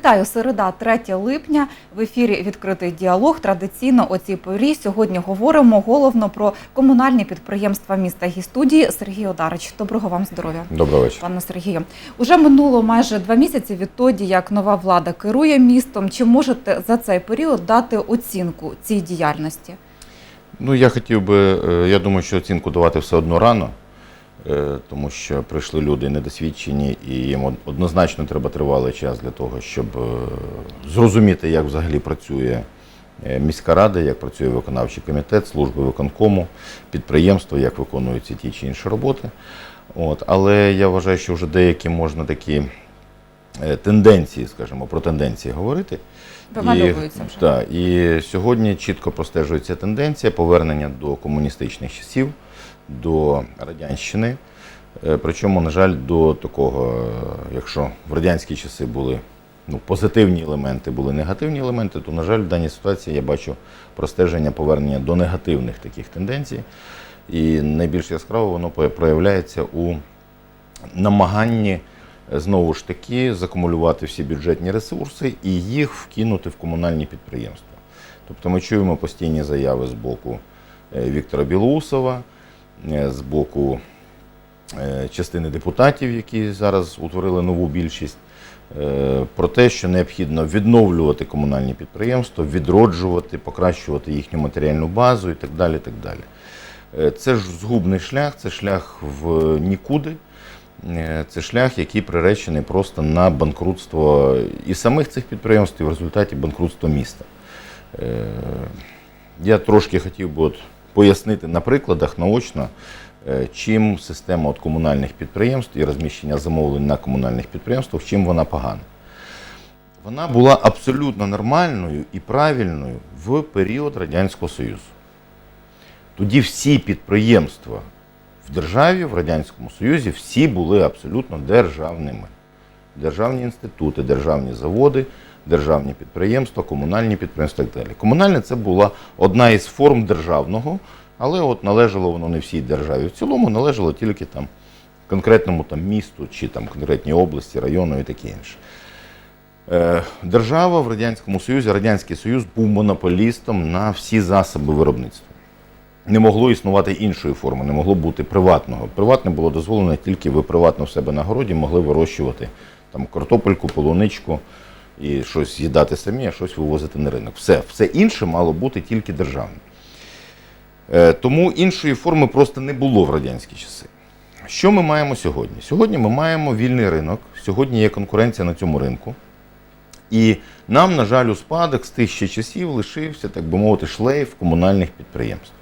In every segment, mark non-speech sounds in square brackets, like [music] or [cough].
Вітаю, середа, 3 липня. В ефірі відкритий діалог. Традиційно о цій порі сьогодні говоримо головно про комунальні підприємства міста Гістудії. Сергій Одарич, доброго вам здоров'я. Добрий вечір. Пане Сергію, уже минуло майже два місяці відтоді, як нова влада керує містом. Чи можете за цей період дати оцінку цій діяльності? Ну, я хотів би, е, я думаю, що оцінку давати все одно рано, тому що прийшли люди недосвідчені, і їм однозначно треба тривалий час для того, щоб е, зрозуміти, як взагалі працює е, міська рада, як працює виконавчий комітет, служби виконкому, підприємство, як виконуються ті чи інші роботи. От. Але я вважаю, що вже деякі можна такі е, тенденції, скажімо, про тенденції говорити. Вимальовуються вже. Так, і сьогодні чітко простежується тенденція повернення до комуністичних часів, до радянщини. Е, Причому, на жаль, до такого, якщо в радянські часи були ну, позитивні елементи, були негативні елементи, то, на жаль, в даній ситуації я бачу простеження повернення до негативних таких тенденцій. І найбільш яскраво воно проявляється у намаганні е, знову ж таки закумулювати всі бюджетні ресурси і їх вкинути в комунальні підприємства. Тобто ми чуємо постійні заяви з боку е, Віктора Білоусова, з боку е, частини депутатів, які зараз утворили нову більшість, е, про те, що необхідно відновлювати комунальні підприємства, відроджувати, покращувати їхню матеріальну базу і так далі. так далі. Е, Це ж згубний шлях, це шлях в нікуди. Е, Це шлях, який приречений просто на банкрутство і самих цих підприємств, і в результаті банкрутство міста. Е, Я трошки хотів би от пояснити на прикладах наочно, е, чим система от комунальних підприємств і розміщення замовлень на комунальних підприємствах, чим вона погана. Вона була абсолютно нормальною і правильною в період Радянського Союзу. Тоді всі підприємства в державі, в Радянському Союзі, всі були абсолютно державними. Державні інститути, державні заводи, державні підприємства, комунальні підприємства і так далі. Комунальне це була одна із форм державного, але от належало воно не всій державі. В цілому належало тільки там конкретному там, місту чи там, конкретній області, району і таке інше. Е, Держава в Радянському Союзі, Радянський Союз був монополістом на всі засоби виробництва. Не могло існувати іншої форми, не могло бути приватного. Приватне було дозволено тільки ви приватно в себе на городі могли вирощувати там картопельку, полуничку і щось з'їдати самі, а щось вивозити на ринок. Все, все інше мало бути тільки державне. Е, Тому іншої форми просто не було в радянські часи. Що ми маємо сьогодні? Сьогодні ми маємо вільний ринок, сьогодні є конкуренція на цьому ринку. І нам, на жаль, у спадок з тих ще часів лишився, так би мовити, шлейф комунальних підприємств.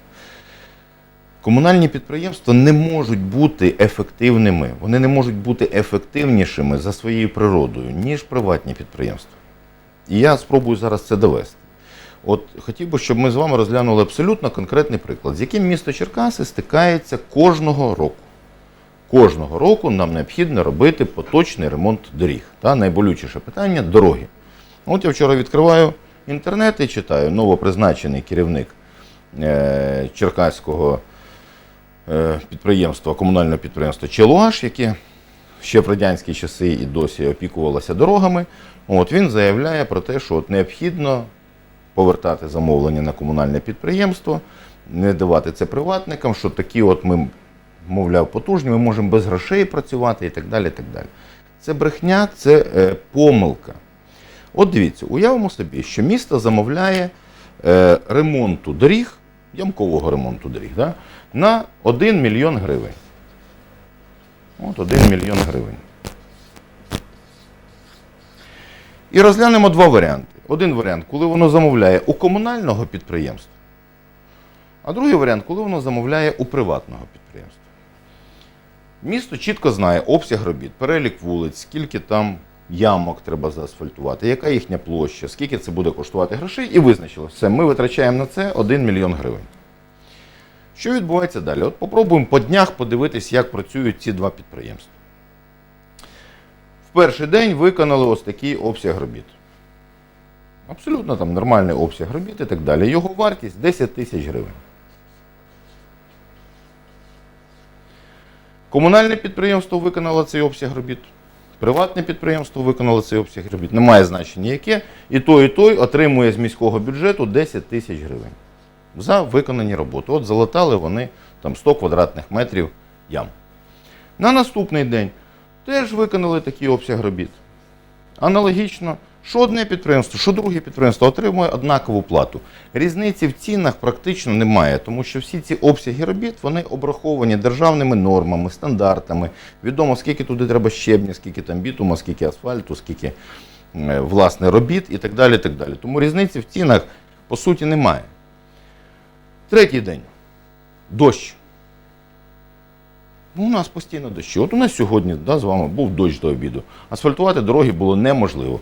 Комунальні підприємства не можуть бути ефективними, вони не можуть бути ефективнішими за своєю природою, ніж приватні підприємства. І я спробую зараз це довести. От хотів би, щоб ми з вами розглянули абсолютно конкретний приклад, з яким місто Черкаси стикається кожного року. Кожного року нам необхідно робити поточний ремонт доріг. Та найболючіше питання дороги. От я вчора відкриваю інтернет і читаю новопризначений керівник е, Черкаського е, підприємства, комунального підприємства Челуаш, яке ще в радянські часи і досі опікувалося дорогами. От він заявляє про те, що от необхідно повертати замовлення на комунальне підприємство, не давати це приватникам, що такі от ми, мовляв, потужні, ми можемо без грошей працювати і так далі. І так далі. Це брехня, це е, помилка. От дивіться, уявимо собі, що місто замовляє е, ремонту доріг, ямкового ремонту доріг, да, на 1 мільйон гривень. От 1 мільйон гривень. І розглянемо два варіанти. Один варіант, коли воно замовляє у комунального підприємства, а другий варіант, коли воно замовляє у приватного підприємства. Місто чітко знає обсяг робіт, перелік вулиць, скільки там ямок треба заасфальтувати, яка їхня площа, скільки це буде коштувати грошей, і визначило, все, ми витрачаємо на це 1 мільйон гривень. Що відбувається далі? От попробуємо по днях подивитись, як працюють ці два підприємства. В перший день виконали ось такий обсяг робіт. Абсолютно там нормальний обсяг робіт і так далі. Його вартість 10 тисяч гривень. Комунальне підприємство виконало цей обсяг робіт. Приватне підприємство виконало цей обсяг робіт, немає значення яке, і той, і той отримує з міського бюджету 10 тисяч гривень за виконані роботи. От залатали вони там 100 квадратних метрів ям. На наступний день теж виконали такий обсяг робіт. Аналогічно, що одне підприємство, що друге підприємство отримує однакову плату. Різниці в цінах практично немає, тому що всі ці обсяги робіт вони обраховані державними нормами, стандартами. Відомо, скільки туди треба щебня, скільки там бітума, скільки асфальту, скільки е, власне робіт і так далі. так далі. Тому різниці в цінах по суті немає. Третій день. Дощ. Ну, у нас постійно дощі. От у нас сьогодні да, з вами був дощ до обіду. Асфальтувати дороги було неможливо.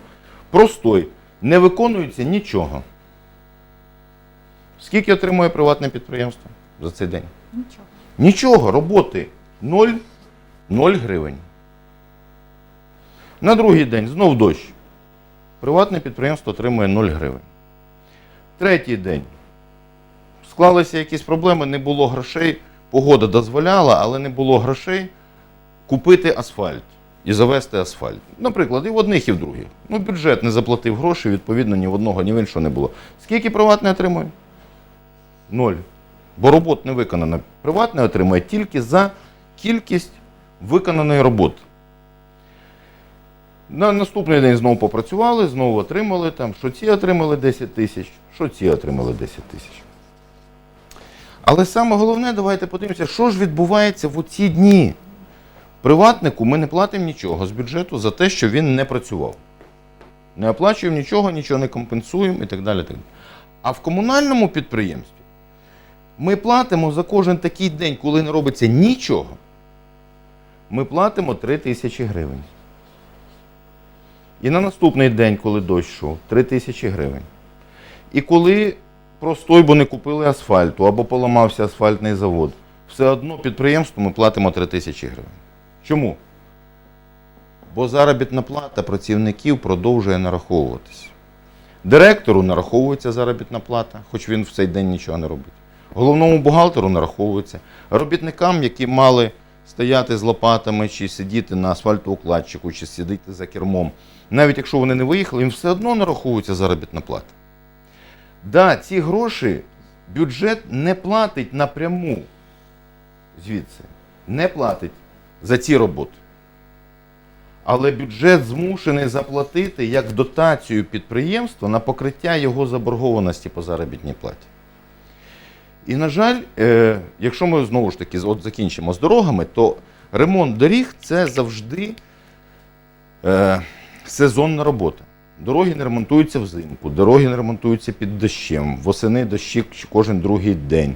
Простой. Не виконується нічого. Скільки отримує приватне підприємство за цей день? Нічого. Нічого, роботи 0, 0 гривень. На другий день знов дощ. Приватне підприємство отримує 0 гривень. Третій день. Склалися якісь проблеми, не було грошей. Погода дозволяла, але не було грошей купити асфальт і завести асфальт. Наприклад, і в одних, і в других. Ну, бюджет не заплатив гроші, відповідно, ні в одного, ні в іншого не було. Скільки приватне отримує? Ноль. Бо робот не виконана. Приватне отримує тільки за кількість виконаної роботи. На наступний день знову попрацювали, знову отримали там, що ці отримали 10 тисяч, що ці отримали 10 тисяч. Але саме головне, давайте подивимося, що ж відбувається в оці дні. Приватнику ми не платимо нічого з бюджету за те, що він не працював. Не оплачуємо нічого, нічого не компенсуємо і так далі. Так далі. А в комунальному підприємстві ми платимо за кожен такий день, коли не робиться нічого. Ми платимо 3 тисячі гривень. І на наступний день, коли дощ йшов, 3 тисячі гривень. І коли простой, бо не купили асфальту або поламався асфальтний завод, все одно підприємству ми платимо 3 тисячі гривень. Чому? Бо заробітна плата працівників продовжує нараховуватися. Директору нараховується заробітна плата, хоч він в цей день нічого не робить. Головному бухгалтеру нараховується. Робітникам, які мали стояти з лопатами, чи сидіти на асфальтоукладчику, чи сидіти за кермом, навіть якщо вони не виїхали, їм все одно нараховується заробітна плата. Да, ці гроші бюджет не платить напряму звідси, не платить за ці роботи. Але бюджет змушений заплатити як дотацію підприємства на покриття його заборгованості по заробітній платі. І, на жаль, е, якщо ми знову ж таки от закінчимо з дорогами, то ремонт доріг це завжди е, сезонна робота. Дороги не ремонтуються взимку, дороги не ремонтуються під дощем, восени дощі кожен другий день,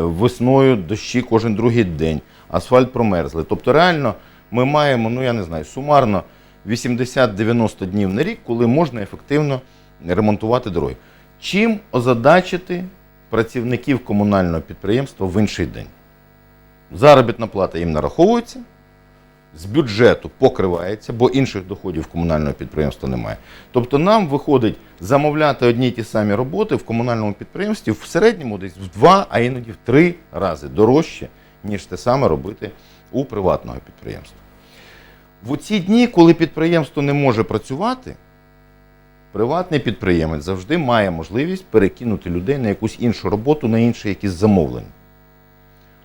весною дощі кожен другий день, асфальт промерзли. Тобто, реально ми маємо, ну я не знаю, сумарно 80-90 днів на рік, коли можна ефективно ремонтувати дороги. Чим озадачити працівників комунального підприємства в інший день? Заробітна плата їм нараховується, з бюджету покривається, бо інших доходів комунального підприємства немає. Тобто нам виходить замовляти одні й ті самі роботи в комунальному підприємстві в середньому десь в два, а іноді в три рази дорожче, ніж те саме робити у приватного підприємства. В ці дні, коли підприємство не може працювати, приватний підприємець завжди має можливість перекинути людей на якусь іншу роботу, на інші якісь замовлення.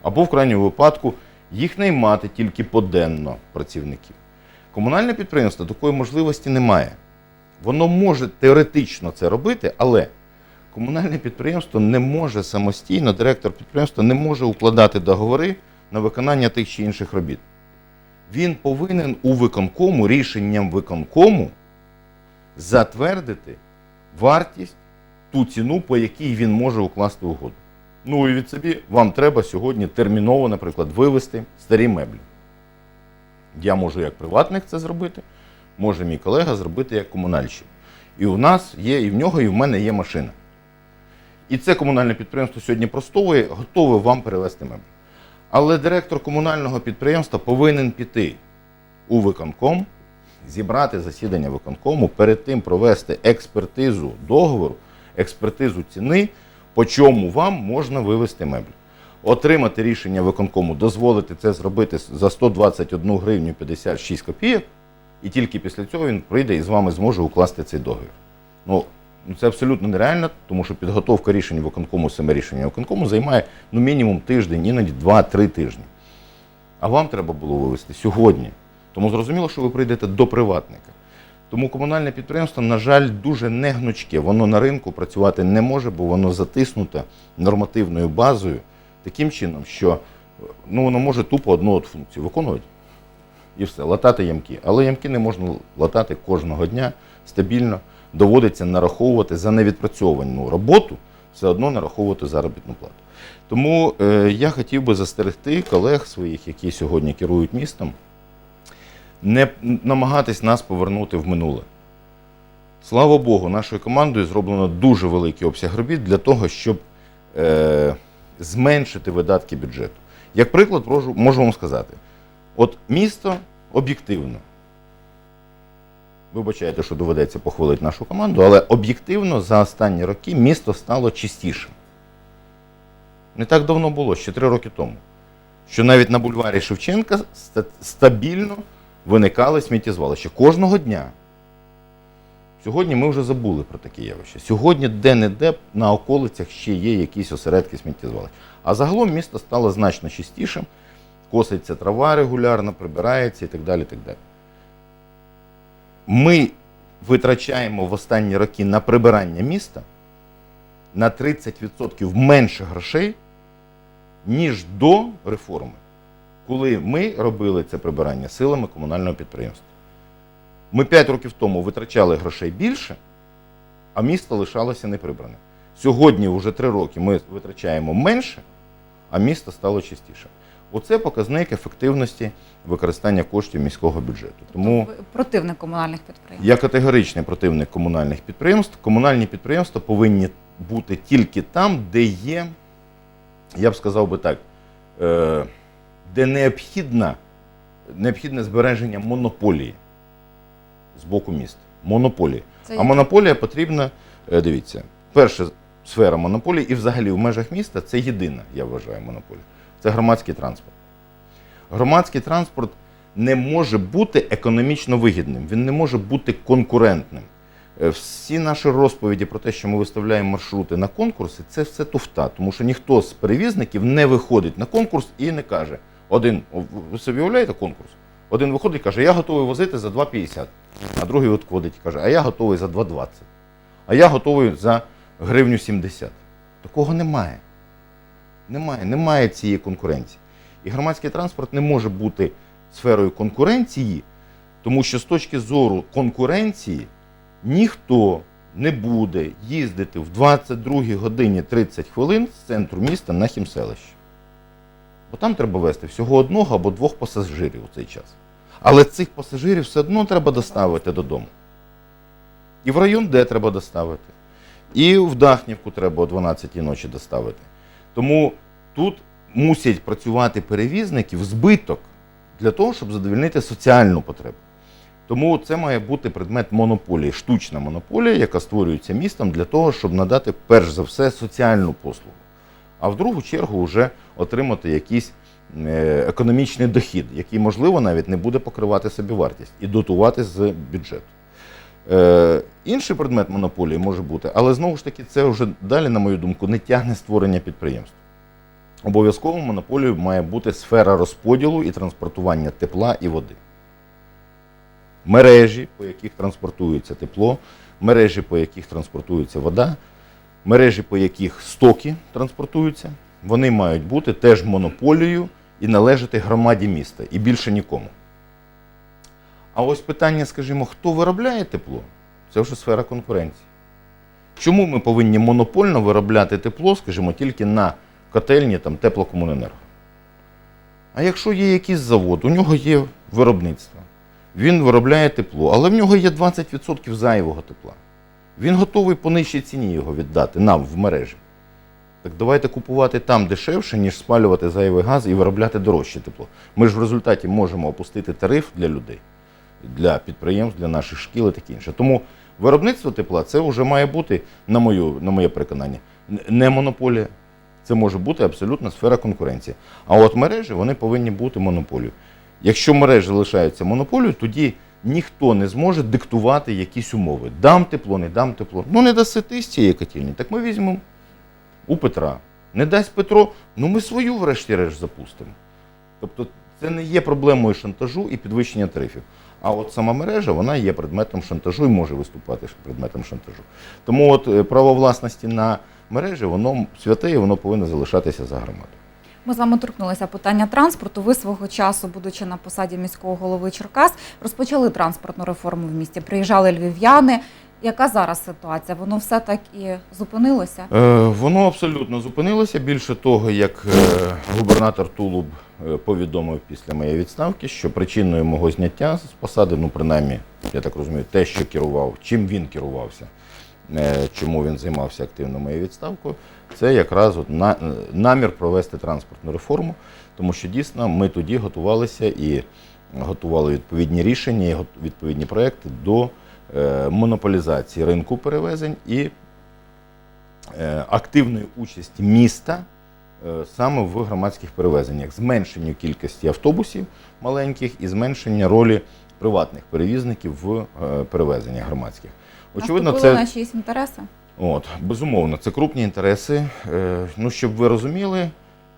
Або, в крайньому випадку, їх наймати тільки поденно працівників. Комунальне підприємство такої можливості не має. Воно може теоретично це робити, але комунальне підприємство не може самостійно, директор підприємства не може укладати договори на виконання тих чи інших робіт. Він повинен у виконкому рішенням виконкому затвердити вартість, ту ціну, по якій він може укласти угоду. Ну і від собі вам треба сьогодні терміново, наприклад, вивезти старі меблі. Я можу як приватник це зробити, може мій колега зробити як комунальщик. І у нас є, і в нього, і в мене є машина. І це комунальне підприємство сьогодні простовує, готове вам перевезти меблі. Але директор комунального підприємства повинен піти у виконком, зібрати засідання виконкому, перед тим провести експертизу договору, експертизу ціни, по чому вам можна вивезти меблі. Отримати рішення виконкому, дозволити це зробити за 121 гривню 56 копійок, І тільки після цього він прийде і з вами зможе укласти цей договір. Ну, це абсолютно нереально, тому що підготовка рішень виконкому, саме рішення виконкому займає ну, мінімум тиждень, іноді 2-3 тижні. А вам треба було вивести сьогодні. Тому зрозуміло, що ви прийдете до приватника. Тому комунальне підприємство, на жаль, дуже негнучке. Воно на ринку працювати не може, бо воно затиснуте нормативною базою таким чином, що ну, воно може тупо одну от функцію виконувати і все, латати ямки. Але ямки не можна латати кожного дня стабільно. Доводиться нараховувати за невідпрацьовану роботу, все одно нараховувати заробітну плату. Тому е, я хотів би застерегти колег своїх, які сьогодні керують містом, не намагатись нас повернути в минуле. Слава Богу, нашою командою зроблено дуже великий обсяг робіт для того, щоб е, зменшити видатки бюджету. Як приклад, можу, вам сказати: от місто об'єктивно. Вибачайте, що доведеться похвалити нашу команду, але об'єктивно за останні роки місто стало чистішим. Не так давно було, ще три роки тому. Що навіть на бульварі Шевченка стабільно виникали сміттєзвалища кожного дня. Сьогодні ми вже забули про таке явище. Сьогодні де-не-де на околицях ще є якісь осередки сміттєзвалищ. А загалом місто стало значно чистішим, коситься трава регулярно, прибирається і так далі. Так далі. Ми витрачаємо в останні роки на прибирання міста на 30% менше грошей, ніж до реформи, коли ми робили це прибирання силами комунального підприємства. Ми 5 років тому витрачали грошей більше, а місто лишалося неприбраним. Сьогодні, вже 3 роки, ми витрачаємо менше, а місто стало чистіше. Оце показник ефективності використання коштів міського бюджету. Тому противник комунальних підприємств. я категоричний противник комунальних підприємств. Комунальні підприємства повинні бути тільки там, де є, я б сказав би так, е, де необхідна, необхідне збереження монополії з боку міста. Монополії. Це А як? монополія потрібна, е, дивіться, перша сфера монополії, і взагалі в межах міста це єдина, я вважаю, монополія. Це громадський транспорт. Громадський транспорт не може бути економічно вигідним, він не може бути конкурентним. Е, Всі наші розповіді про те, що ми виставляємо маршрути на конкурси, це все туфта, тому що ніхто з перевізників не виходить на конкурс і не каже: один, ви собі уявляєте конкурс? Один виходить і каже, я готовий возити за 2,50, а другий от ходить і каже, а я готовий за 2,20, а я готовий за гривню 70. Такого немає. Немає, немає цієї конкуренції. І громадський транспорт не може бути сферою конкуренції, тому що з точки зору конкуренції ніхто не буде їздити в 22 годині 30 хвилин з центру міста на хімселище. Бо там треба вести всього одного або двох пасажирів у цей час. Але цих пасажирів все одно треба доставити додому. І в район Д треба доставити. І в Дахнівку треба о 12 ночі доставити. Тому тут мусять працювати перевізники в збиток для того, щоб задовольнити соціальну потребу. Тому це має бути предмет монополії, штучна монополія, яка створюється містом для того, щоб надати перш за все соціальну послугу. А в другу чергу вже отримати якийсь е, економічний дохід, який, можливо, навіть не буде покривати собі вартість і дотувати з бюджету. Е, інший предмет монополії може бути, але знову ж таки, це вже далі, на мою думку, не тягне створення підприємств. Обов'язково монополією має бути сфера розподілу і транспортування тепла і води. Мережі, по яких транспортується тепло, мережі, по яких транспортується вода, мережі, по яких стоки транспортуються, вони мають бути теж монополією і належати громаді міста і більше нікому. А ось питання, скажімо, хто виробляє тепло, це вже сфера конкуренції. Чому ми повинні монопольно виробляти тепло, скажімо, тільки на котельні там, теплокомуненерго? А якщо є якийсь завод, у нього є виробництво, він виробляє тепло, але в нього є 20% зайвого тепла. Він готовий по нижчій ціні його віддати нам в мережі. Так давайте купувати там дешевше, ніж спалювати зайвий газ і виробляти дорожче тепло. Ми ж в результаті можемо опустити тариф для людей, для підприємств, для наших шкіл і таке інше. Тому виробництво тепла це вже має бути, на, мою, на моє переконання, не монополія. Це може бути абсолютно сфера конкуренції. А от мережі вони повинні бути монополією. Якщо мережі лишаються монополією, тоді ніхто не зможе диктувати якісь умови. Дам тепло, не дам тепло. Ну не даси ти з цієї котельні, так ми візьмемо у Петра. Не дасть Петро, ну ми свою врешті-решт запустимо. Тобто це не є проблемою шантажу і підвищення тарифів. А от сама мережа вона є предметом шантажу і може виступати предметом шантажу. Тому от е, право власності на мережі, воно святе і воно повинно залишатися за громадою. Ми з вами торкнулися питання транспорту. Ви свого часу, будучи на посаді міського голови Черкас, розпочали транспортну реформу в місті. Приїжджали львів'яни. Яка зараз ситуація? Воно все так і зупинилося? Е, Воно абсолютно зупинилося. Більше того, як е, губернатор Тулуб е, повідомив після моєї відставки, що причиною мого зняття з посади, ну принаймні, я так розумію, те, що керував, чим він керувався, е, чому він займався активно моєю відставкою, це якраз от на, намір провести транспортну реформу, тому що дійсно ми тоді готувалися і готували відповідні рішення, і відповідні проекти до е, монополізації ринку перевезень і е, активної участі міста е, саме в громадських перевезеннях, зменшенню кількості автобусів маленьких і зменшення ролі приватних перевізників в е, перевезеннях громадських. Очевидно, Наступили це на чиїсь інтереси? От, безумовно, це крупні інтереси. Е, ну, щоб ви розуміли,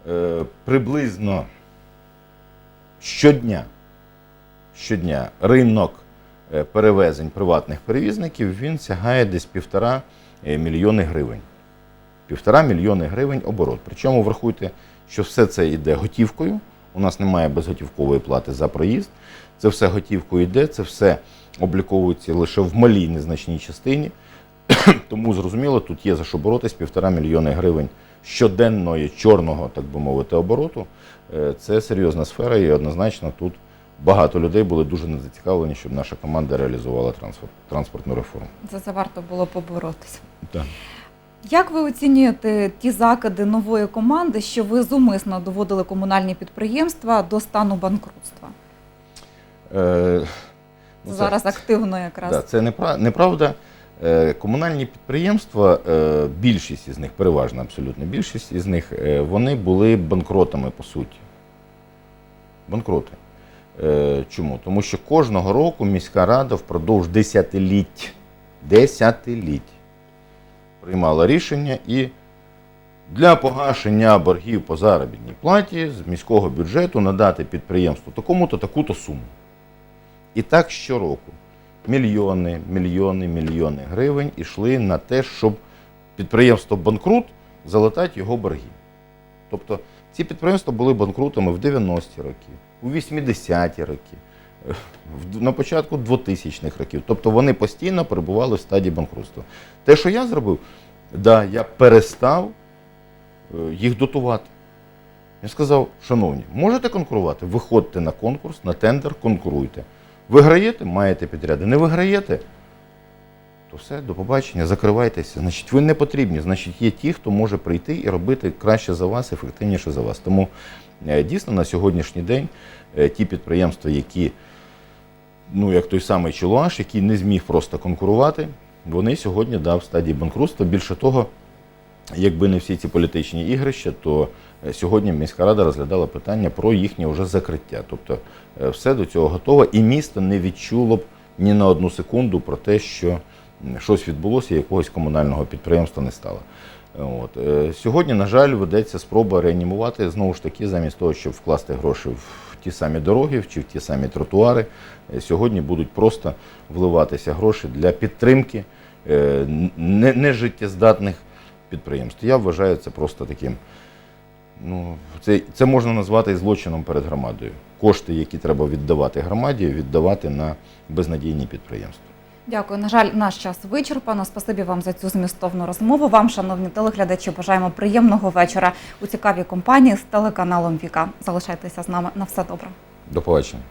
е, приблизно щодня, щодня ринок е, перевезень приватних перевізників він сягає десь півтора е, мільйони гривень. Півтора мільйони гривень оборот. Причому врахуйте, що все це йде готівкою. У нас немає безготівкової плати за проїзд. Це все готівкою йде, це все обліковується лише в малій незначній частині. [coughs] Тому зрозуміло, тут є за що боротись півтора мільйони гривень щоденної чорного, так би мовити, обороту. Е, Це серйозна сфера, і однозначно тут багато людей були дуже незацікавлені, щоб наша команда реалізувала транспорт, транспортну реформу. За це варто було поборотися. Так. Як ви оцінюєте ті закиди нової команди, що ви зумисно доводили комунальні підприємства до стану банкрутства? Е, ну, це- Зараз активно якраз. Да, це непра- неправда. Е, Комунальні підприємства, е, більшість із них, переважна абсолютно більшість із них, е, вони були банкротами по суті. Банкроти. Чому? Тому що кожного року міська рада впродовж десятиліть, десятиліть приймала рішення і для погашення боргів по заробітній платі з міського бюджету надати підприємству такому-то таку-то суму. І так щороку мільйони, мільйони, мільйони гривень йшли на те, щоб підприємство банкрут залатати його борги. Тобто ці підприємства були банкрутами в 90-ті роки, у 80-ті роки, на початку 2000-х років. Тобто вони постійно перебували в стадії банкрутства. Те, що я зробив, да, я перестав е, їх дотувати. Я сказав, шановні, можете конкурувати? Виходьте на конкурс, на тендер, конкуруйте. Виграєте, маєте підряди. Не виграєте, то все, до побачення, закривайтеся. Значить, ви не потрібні. Значить, є ті, хто може прийти і робити краще за вас, ефективніше за вас. Тому е, дійсно на сьогоднішній день е, ті підприємства, які, ну як той самий Чилуаш, який не зміг просто конкурувати, вони сьогодні да, в стадії банкрутства. Більше того, якби не всі ці політичні ігрища, то е, сьогодні міська рада розглядала питання про їхнє вже закриття. Тобто е, все до цього готово, і місто не відчуло б ні на одну секунду про те, що щось відбулося, і якогось комунального підприємства не стало. От. е, Сьогодні, на жаль, ведеться спроба реанімувати знову ж таки, замість того, щоб вкласти гроші в ті самі дороги чи в ті самі тротуари. Сьогодні будуть просто вливатися гроші для підтримки не- нежиттєздатних підприємств. Я вважаю це просто таким. Ну, це, це можна назвати злочином перед громадою. Кошти, які треба віддавати громаді, віддавати на безнадійні підприємства. Дякую. На жаль, наш час вичерпано. Спасибі вам за цю змістовну розмову. Вам, шановні телеглядачі, бажаємо приємного вечора у цікавій компанії з телеканалом Віка. Залишайтеся з нами на все добре. До побачення.